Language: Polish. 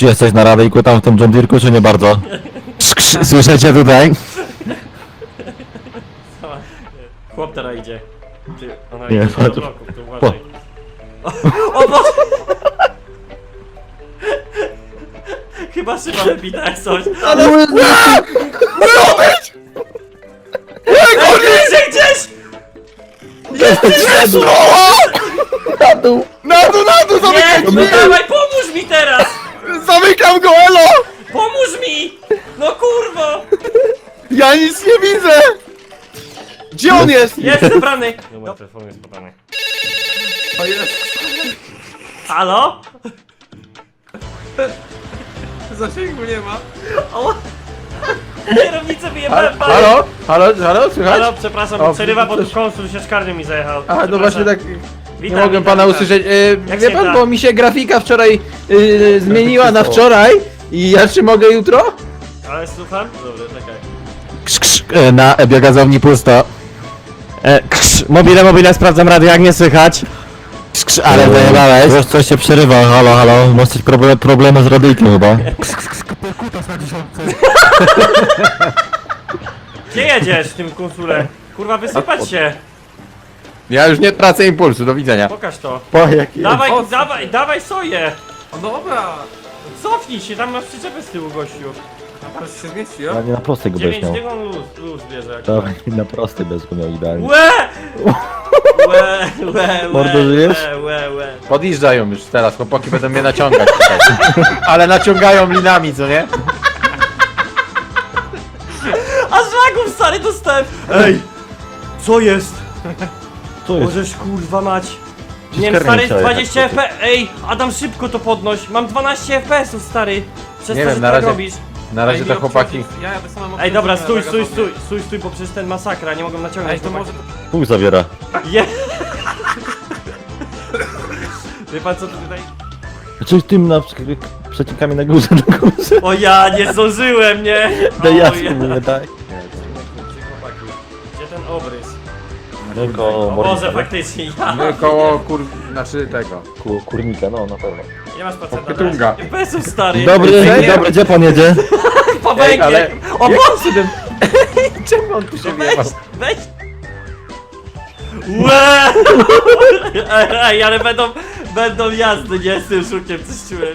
Krz, jesteś na radyjku tam w tym John Deere'ku, czy nie bardzo? Słyszycie tutaj? Chłop teraz idzie. Ty, ona Nie, idzie do patrz. bloków, to uważaj. O, o Boże! Chyba szyba wybita jak coś. Ale... Gdzie, gdzieś! Na dół! Na dół, na dół! Nie, Zamykam no drzwi! dawaj, pomóż mi teraz! Zamykam go, elo! Pomóż mi! No kurwo! Ja nic nie widzę! Gdzie on jest? Jest zebrany! No mój telefon jest podany. O jest. Halo? Zasięgu nie ma. O! Kierownicę wyjebałem panie. Halo? Halo? Halo? Słychać? Halo, przepraszam, O, przerywa, bo tu coś- konsul się szkarnią mi zajechał. A, no Przepraszam. właśnie tak nie Witam, mogłem witam, pana witam. usłyszeć. E, Jak wie się pan, da? bo mi się grafika wczoraj e, zmieniła na wczoraj i ja czy mogę jutro? Ale słucham? Dobra, czekaj. Krz, krz, e, na biogazowni pusto. E, krz, mobile, mobile, sprawdzam radio, jak nie słychać. Krz, krz, ale zajebałeś. Wiesz, coś się przerywa, halo, halo. Masz coś problem, problemy z radyjkiem chyba. Gdzie jedziesz w tym konsule? Kurwa, wysypać się! Ja już nie tracę impulsu, do widzenia. Pokaż to. Po jaki... Dawaj, dawaj, dawaj soję! O dobra. Cofnij się, tam masz przyczepę z tyłu, gościu. A teraz się zmieści, nie na prostej go będziesz 9 miał. niech on luz, luz bierze. jak- Dawaj, na prostej będziesz go miał idealnie. Łe! Łe, łe, Mordo, żyjesz? łe, łe, łe. Podjeżdżają już teraz, chłopaki będą mnie naciągać tutaj. Ale naciągają linami, co nie? A żagów stary dostałem! Ej! Co jest? Co jest? Możesz kurwa mać. Nie wiem, stary, trzeba 20 jechać, FPS. Ej, Adam szybko to podnoś. Mam 12 FPS-ów, stary. Przez Nie to, wiem, że na tak razie- robisz. Na razie Ej, to nie chłopaki. obchodzi- Ja jadę samemu Ej, dobra, stój, stój, stój, stój, stój, bo przecież ten masakra, nie naciągnąć. Ej, to chłopaki. może... Pół zabiera. Je... Wie pan co tu tutaj? Czy tym na przecinkami na górze, na górze? O ja, nie zdążyłem, nie? Daj ja O spróbuję, daj. Chłopaki, Gdzie ten obrys? Tylko O Boże, faktycznie, ja. My koło kur... znaczy tego. Ku, kurnika, no na pewno. Nie masz pacjenta. Pytunga. Bezów stary. Dobry, dobry, gdzie pan jedzie? Po Ej, węgiel. ale... O Boże. Czemu on tu się weź, wjebał? weź. Łe! Ej, ale będą, będą jazdy, nie z tym szukiem, coś czułem.